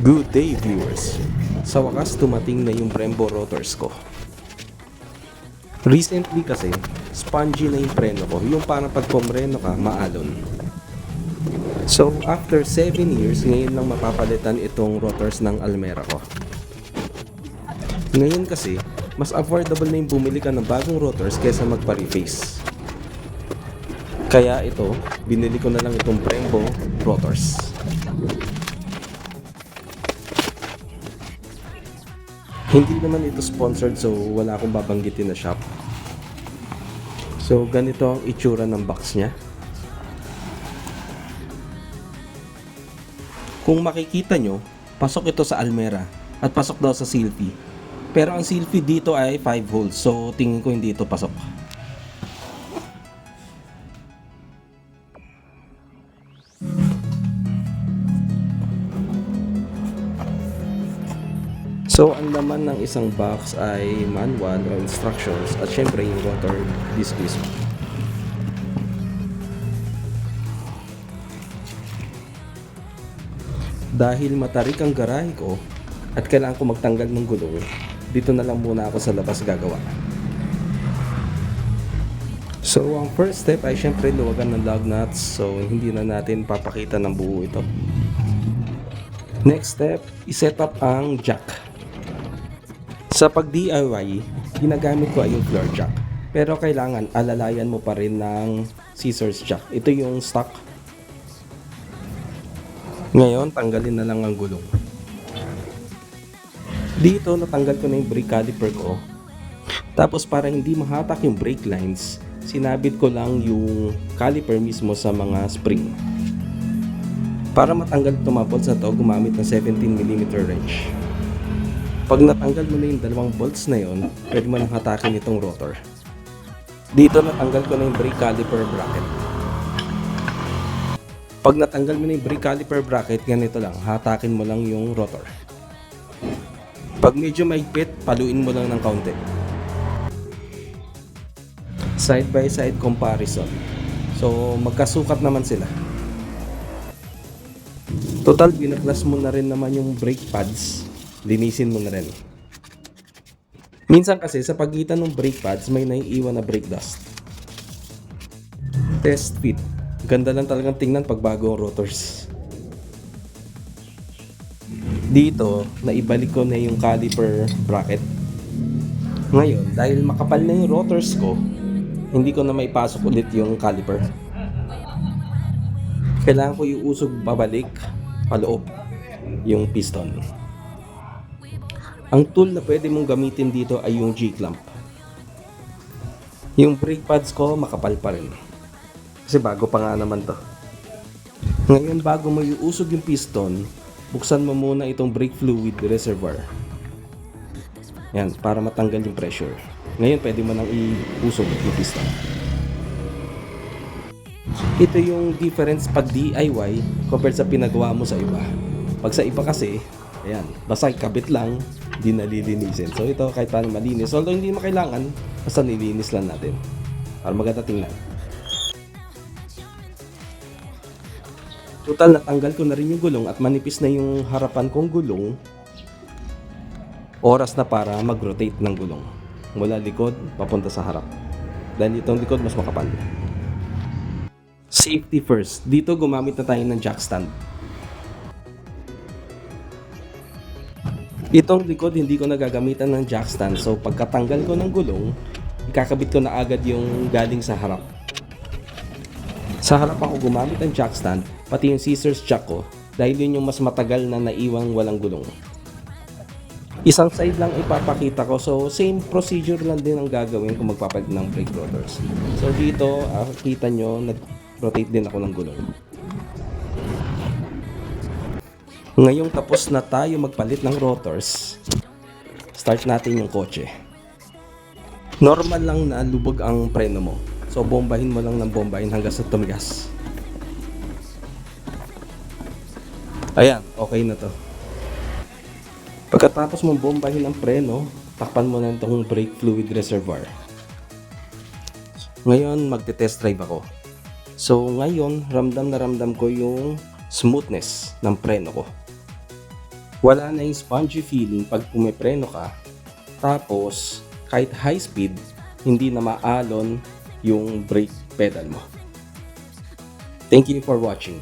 Good day viewers! Sa wakas tumating na yung Brembo rotors ko. Recently kasi, spongy na yung preno ko. Yung parang pag pumreno ka, maalon. So, after 7 years, ngayon lang mapapalitan itong rotors ng Almera ko. Ngayon kasi, mas affordable na yung bumili ka ng bagong rotors kesa magpa-reface. Kaya ito, binili ko na lang itong Brembo rotors. Hindi naman ito sponsored so wala akong babanggitin na shop. So ganito ang itsura ng box niya. Kung makikita nyo, pasok ito sa Almera at pasok daw sa Silphy. Pero ang Silphy dito ay 5 holes so tingin ko hindi ito pasok. So, ang laman ng isang box ay manual o instructions at syempre yung rotor disc. Dahil matarik ang garahe ko at kailangan ko magtanggal ng gulong, dito na lang muna ako sa labas gagawa. So, ang first step ay syempre luwagan ng lug nuts so hindi na natin papakita ng buo ito. Next step, iset up ang jack. Sa pag-DIY, ginagamit ko ay yung floor jack. Pero kailangan alalayan mo pa rin ng scissors jack. Ito yung stock. Ngayon, tanggalin na lang ang gulong. Dito, natanggal ko na yung brake caliper ko. Tapos para hindi mahatak yung brake lines, sinabit ko lang yung caliper mismo sa mga spring. Para matanggal bolts na to, gumamit ng 17mm wrench. Pag natanggal mo na yung dalawang bolts na yon, pwede mo nang hatakin itong rotor. Dito natanggal ko na yung brake caliper bracket. Pag natanggal mo na yung brake caliper bracket, ganito lang, hatakin mo lang yung rotor. Pag medyo maigpit, paluin mo lang ng kaunti. Side by side comparison. So, magkasukat naman sila. Total, binaklas mo na rin naman yung brake pads. Linisin mo na rin. Minsan kasi sa pagitan ng brake pads may naiiwan na brake dust. Test fit. Ganda lang talagang tingnan pag bago ang rotors. Dito, naibalik ko na yung caliper bracket. Ngayon, dahil makapal na yung rotors ko, hindi ko na maipasok ulit yung caliper. Kailangan ko iusog pabalik, paloob, yung piston. Ang tool na pwede mong gamitin dito ay yung G-clamp. Yung brake pads ko makapal pa rin. Kasi bago pa nga naman to. Ngayon bago mo iusog yung piston, buksan mo muna itong brake fluid reservoir. Yan, para matanggal yung pressure. Ngayon pwede mo nang iusog yung piston. Ito yung difference pag DIY compared sa pinagawa mo sa iba. Pag sa iba kasi, ayan, basta kabit lang, di nalilinisin. So ito kahit paano malinis. Although hindi mo kailangan, basta nilinis lang natin. Para maganda tingnan. Total, natanggal ko na rin yung gulong at manipis na yung harapan kong gulong. Oras na para mag-rotate ng gulong. Mula likod, papunta sa harap. Dahil itong likod mas makapal. Safety first. Dito gumamit na tayo ng jack stand. Itong likod hindi ko nagagamitan ng jack stand so pagkatanggal ko ng gulong, ikakabit ko na agad yung galing sa harap. Sa harap ako gumamit ng jack stand, pati yung scissors jack ko dahil yun yung mas matagal na naiwang walang gulong. Isang side lang ipapakita ko so same procedure lang din ang gagawin kung magpapalit ng brake rotors. So dito, ah, kita nyo, nag-rotate din ako ng gulong. Ngayong tapos na tayo magpalit ng rotors, start natin yung kotse. Normal lang na lubog ang preno mo. So bombahin mo lang ng bombahin hanggang sa tumigas. Ayan, okay na to. Pagkatapos mong bombahin ang preno, takpan mo na itong brake fluid reservoir. Ngayon, magte-test drive ako. So, ngayon, ramdam na ramdam ko yung smoothness ng preno ko. Wala na yung spongy feeling pag pumipreno ka. Tapos, kahit high speed, hindi na maalon yung brake pedal mo. Thank you for watching.